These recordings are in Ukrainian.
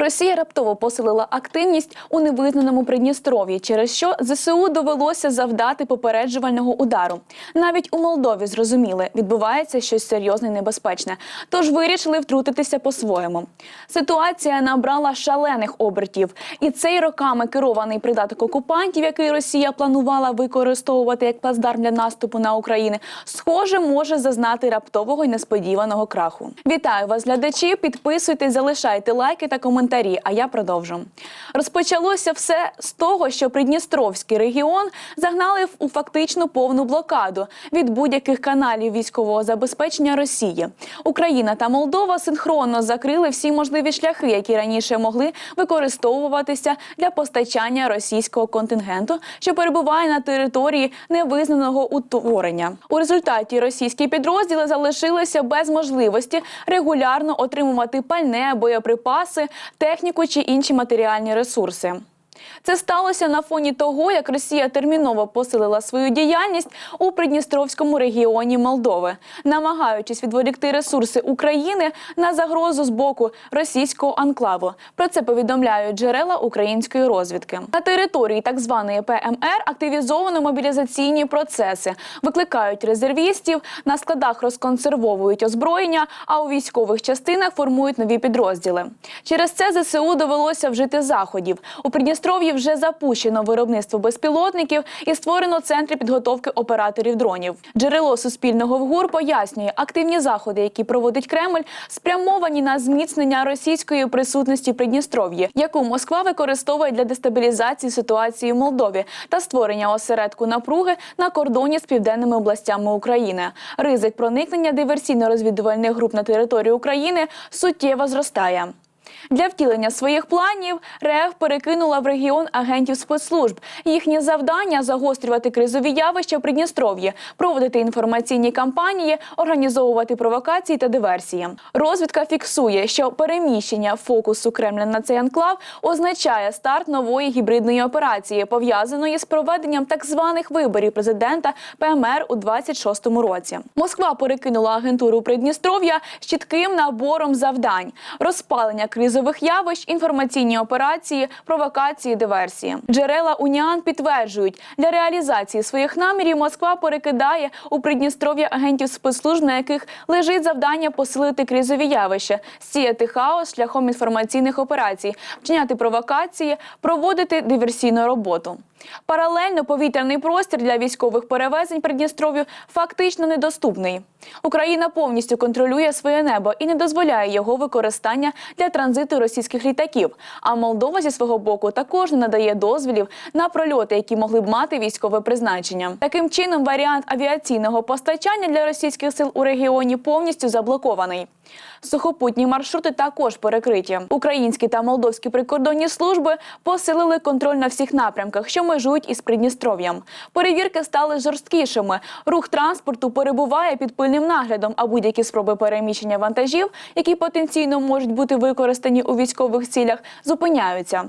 Росія раптово посилила активність у невизнаному Придністров'ї, через що ЗСУ довелося завдати попереджувального удару. Навіть у Молдові зрозуміли, відбувається щось серйозне і небезпечне, тож вирішили втрутитися по-своєму. Ситуація набрала шалених обертів, і цей роками керований придаток окупантів, який Росія планувала використовувати як плацдарм для наступу на Україну, схоже, може зазнати раптового і несподіваного краху. Вітаю вас, глядачі! Підписуйтесь, залишайте лайки та коментарі. А я продовжу. Розпочалося все з того, що Придністровський регіон загнали у фактичну повну блокаду від будь-яких каналів військового забезпечення Росії. Україна та Молдова синхронно закрили всі можливі шляхи, які раніше могли використовуватися для постачання російського контингенту, що перебуває на території невизнаного утворення. У результаті російські підрозділи залишилися без можливості регулярно отримувати пальне, боєприпаси, техніку чи інші матеріальні ресурси. Це сталося на фоні того, як Росія терміново посилила свою діяльність у Придністровському регіоні Молдови, намагаючись відволікти ресурси України на загрозу з боку російського анклаву. Про це повідомляють джерела української розвідки. На території так званої ПМР активізовано мобілізаційні процеси, викликають резервістів, на складах розконсервовують озброєння, а у військових частинах формують нові підрозділи. Через це ЗСУ довелося вжити заходів. У Придністров'ї вже запущено виробництво безпілотників і створено центри підготовки операторів дронів. Джерело суспільного вгур пояснює, активні заходи, які проводить Кремль, спрямовані на зміцнення російської присутності Придністров'ї, яку Москва використовує для дестабілізації ситуації в Молдові та створення осередку напруги на кордоні з південними областями України. Ризик проникнення диверсійно-розвідувальних груп на територію України суттєво зростає. Для втілення своїх планів РФ перекинула в регіон агентів спецслужб. Їхнє завдання загострювати кризові явища в Придністров'ї, проводити інформаційні кампанії, організовувати провокації та диверсії. Розвідка фіксує, що переміщення фокусу Кремля на цей анклав означає старт нової гібридної операції, пов'язаної з проведенням так званих виборів президента ПМР у 26-му році. Москва перекинула агентуру Придністров'я з чітким набором завдань: розпалення кризових явищ, інформаційні операції, провокації, диверсії. Джерела Уніан підтверджують, для реалізації своїх намірів Москва перекидає у Придністров'я агентів спецслужб, на яких лежить завдання посилити кризові явища, сіяти хаос шляхом інформаційних операцій, вчиняти провокації, проводити диверсійну роботу. Паралельно повітряний простір для військових перевезень Придністров'ю фактично недоступний. Україна повністю контролює своє небо і не дозволяє його використання для транзиту російських літаків. А Молдова зі свого боку також не надає дозволів на прольоти, які могли б мати військове призначення. Таким чином, варіант авіаційного постачання для російських сил у регіоні повністю заблокований. Сухопутні маршрути також перекриті. Українські та молдовські прикордонні служби посилили контроль на всіх напрямках, що межують із Придністров'ям. Перевірки стали жорсткішими. Рух транспорту перебуває під пильним наглядом, а будь-які спроби переміщення вантажів, які потенційно можуть бути використані у військових цілях, зупиняються.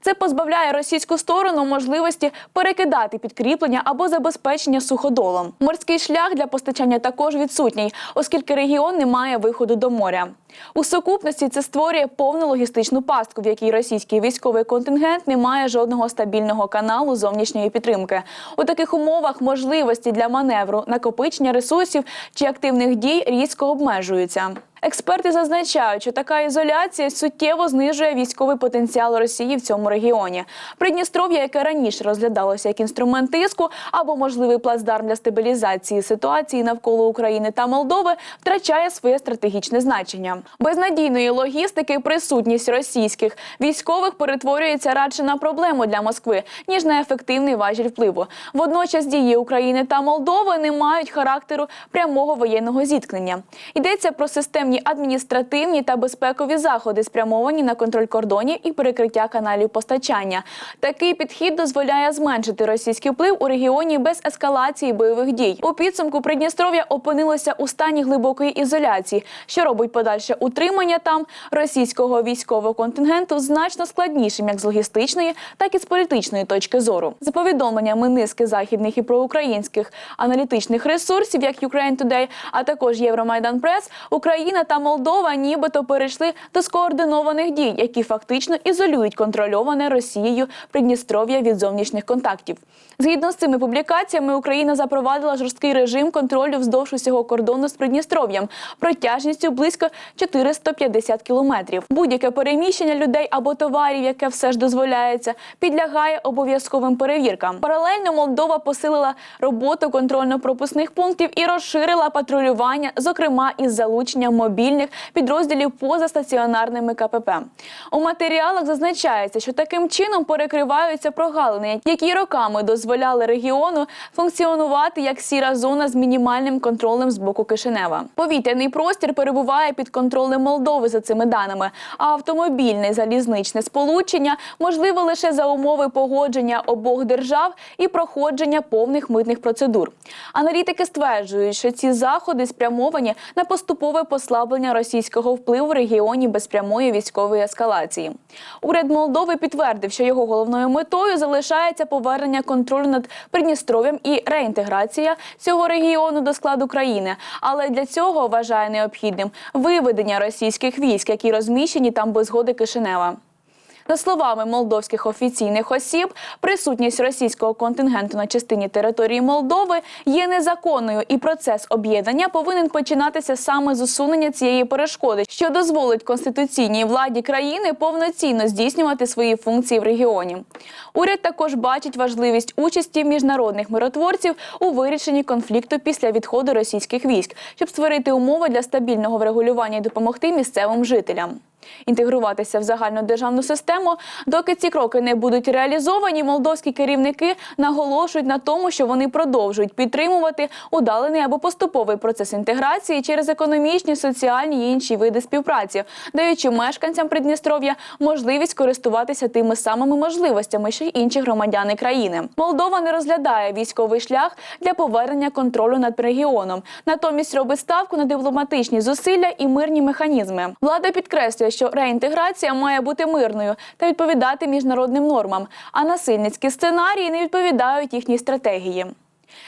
Це позбавляє російську сторону можливості перекидати підкріплення або забезпечення суходолом. Морський шлях для постачання також відсутній, оскільки регіон не має виходу до моря. У сукупності це створює повну логістичну пастку, в якій російський військовий контингент не має жодного стабільного каналу зовнішньої підтримки. У таких умовах можливості для маневру, накопичення ресурсів чи активних дій різко обмежуються. Експерти зазначають, що така ізоляція суттєво знижує військовий потенціал Росії в цьому регіоні. Придністров'я, яке раніше розглядалося як інструмент тиску або можливий плацдарм для стабілізації ситуації навколо України та Молдови, втрачає своє стратегічне значення. Без надійної логістики присутність російських військових перетворюється радше на проблему для Москви ніж на ефективний важіль впливу. Водночас дії України та Молдови не мають характеру прямого воєнного зіткнення. Йдеться про системні адміністративні та безпекові заходи, спрямовані на контроль кордонів і перекриття каналів постачання. Такий підхід дозволяє зменшити російський вплив у регіоні без ескалації бойових дій. У підсумку Придністров'я опинилося у стані глибокої ізоляції, що робить подальше утримання там російського військового контингенту значно складнішим як з логістичної, так і з політичної точки зору. За повідомленнями низки західних і проукраїнських аналітичних ресурсів, як Ukraine Today, а також Євромайдан Прес, Україна Україна та Молдова нібито перейшли до скоординованих дій, які фактично ізолюють контрольоване Росією Придністров'я від зовнішніх контактів. Згідно з цими публікаціями, Україна запровадила жорсткий режим контролю вздовж усього кордону з Придністров'ям протяжністю близько 450 кілометрів. Будь-яке переміщення людей або товарів, яке все ж дозволяється, підлягає обов'язковим перевіркам. Паралельно Молдова посилила роботу контрольно-пропускних пунктів і розширила патрулювання, зокрема із залученням мобільних підрозділів поза стаціонарними КПП. У матеріалах зазначається, що таким чином перекриваються прогалини, які роками дозволяли регіону функціонувати як сіра зона з мінімальним контролем з боку Кишинева. Повітряний простір перебуває під контролем Молдови за цими даними, а автомобільне залізничне сполучення можливо лише за умови погодження обох держав і проходження повних митних процедур. Аналітики стверджують, що ці заходи спрямовані на поступове послаблення російського впливу в регіоні без прямої військової ескалації. Уряд Молдови підтвердив, що його головною метою залишається повернення контролю над Придністров'ям і реінтеграція цього регіону до складу країни. Але для цього вважає необхідним виведення російських військ, які розміщені там без згоди Кишинева. За словами молдовських офіційних осіб, присутність російського контингенту на частині території Молдови є незаконною, і процес об'єднання повинен починатися саме з усунення цієї перешкоди, що дозволить конституційній владі країни повноцінно здійснювати свої функції в регіоні. Уряд також бачить важливість участі міжнародних миротворців у вирішенні конфлікту після відходу російських військ, щоб створити умови для стабільного врегулювання і допомогти місцевим жителям. Інтегруватися в загальну державну систему, доки ці кроки не будуть реалізовані, молдовські керівники наголошують на тому, що вони продовжують підтримувати удалений або поступовий процес інтеграції через економічні, соціальні і інші види співпраці, даючи мешканцям Придністров'я можливість користуватися тими самими можливостями, що й інші громадяни країни. Молдова не розглядає військовий шлях для повернення контролю над регіоном, натомість робить ставку на дипломатичні зусилля і мирні механізми. Влада підкреслює, що реінтеграція має бути мирною та відповідати міжнародним нормам, а насильницькі сценарії не відповідають їхній стратегії.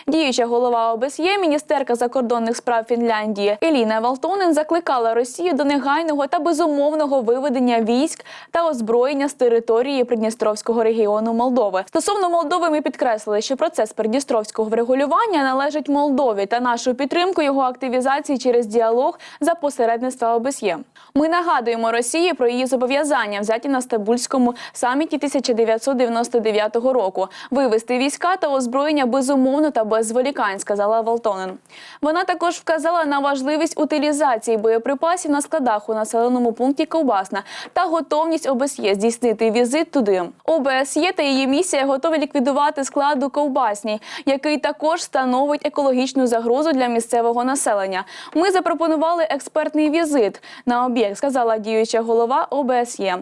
Діюча голова ОБСЄ, міністерка закордонних справ Фінляндії Еліна Валтонен закликала Росію до негайного та безумовного виведення військ та озброєння з території Придністровського регіону Молдови. Стосовно Молдови, ми підкреслили, що процес придністровського врегулювання належить Молдові та нашу підтримку його активізації через діалог за посередництва ОБСЄ. Ми нагадуємо Росії про її зобов'язання, взяті на Стамбульському саміті 1999 року, вивести війська та озброєння безумовно та без зволікань, сказала Валтонен. Вона також вказала на важливість утилізації боєприпасів на складах у населеному пункті Ковбасна та готовність ОБСЄ здійснити візит туди. ОБСЄ та її місія готові ліквідувати склад у Ковбасній, який також становить екологічну загрозу для місцевого населення. Ми запропонували експертний візит на об'єкт, сказала діюча голова ОБСЄ.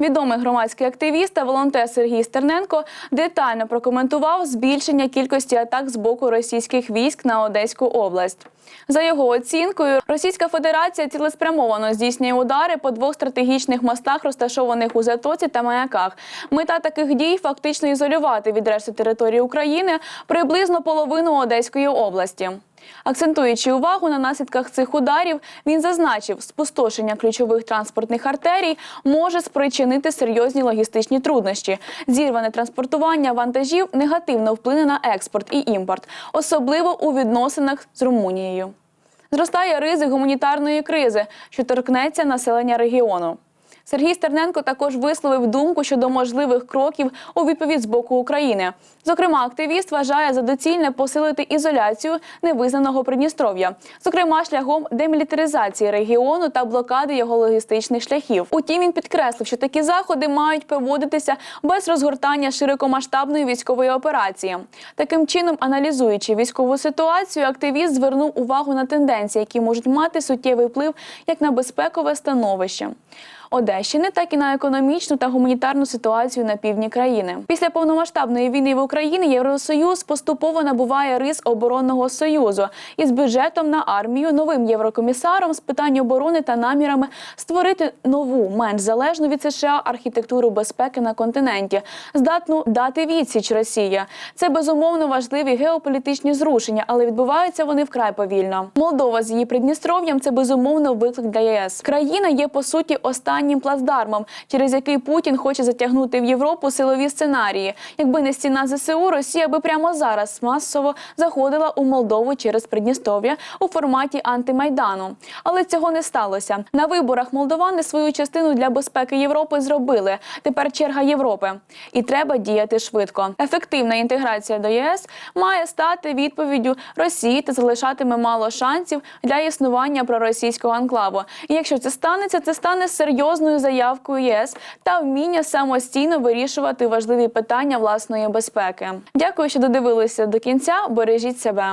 Відомий громадський активіст та волонтер Сергій Стерненко детально прокоментував збільшення кількості атак з боку російських військ на Одеську область. За його оцінкою, Російська Федерація цілеспрямовано здійснює удари по двох стратегічних мостах, розташованих у Затоці та Маяках. Мета таких дій фактично ізолювати від решти території України приблизно половину Одеської області. Акцентуючи увагу на наслідках цих ударів, він зазначив, спустошення ключових транспортних артерій може спричинити серйозні логістичні труднощі. Зірване транспортування вантажів негативно вплине на експорт і імпорт, особливо у відносинах з Румунією. Зростає ризик гуманітарної кризи, що торкнеться населення регіону. Сергій Стерненко також висловив думку щодо можливих кроків у відповідь з боку України. Зокрема, активіст вважає за доцільне посилити ізоляцію невизнаного Придністров'я, зокрема шляхом демілітаризації регіону та блокади його логістичних шляхів. Утім, він підкреслив, що такі заходи мають проводитися без розгортання широкомасштабної військової операції. Таким чином, аналізуючи військову ситуацію, активіст звернув увагу на тенденції, які можуть мати суттєвий вплив як на безпекове становище. Одещини, так і на економічну та гуманітарну ситуацію на півдні країни. Після повномасштабної війни в Україні Євросоюз поступово набуває рис оборонного союзу із бюджетом на армію, новим єврокомісаром з питань оборони та намірами створити нову, менш залежну від США архітектуру безпеки на континенті, здатну дати відсіч Росії. Це безумовно важливі геополітичні зрушення, але відбуваються вони вкрай повільно. Молдова з її Придністров'ям це безумовно виклик для ЄС. Країна є по суті останнім плацдармом, через який Путін хоче затягнути в Європу силові сценарії. Якби не стіна ЗСУ, Росія би прямо зараз масово заходила у Молдову через Придністров'я у форматі антимайдану. Але цього не сталося. На виборах молдовани свою частину для безпеки Європи зробили. Тепер черга Європи, і треба діяти швидко. Ефективна інтеграція до ЄС має стати відповіддю Росії та залишатиме мало шансів для існування проросійського анклаву. І якщо це станеться, це стане серйозною заявкою ЄС та вміння самостійно вирішувати важливі питання власної безпеки. Дякую, що додивилися до кінця. Бережіть себе.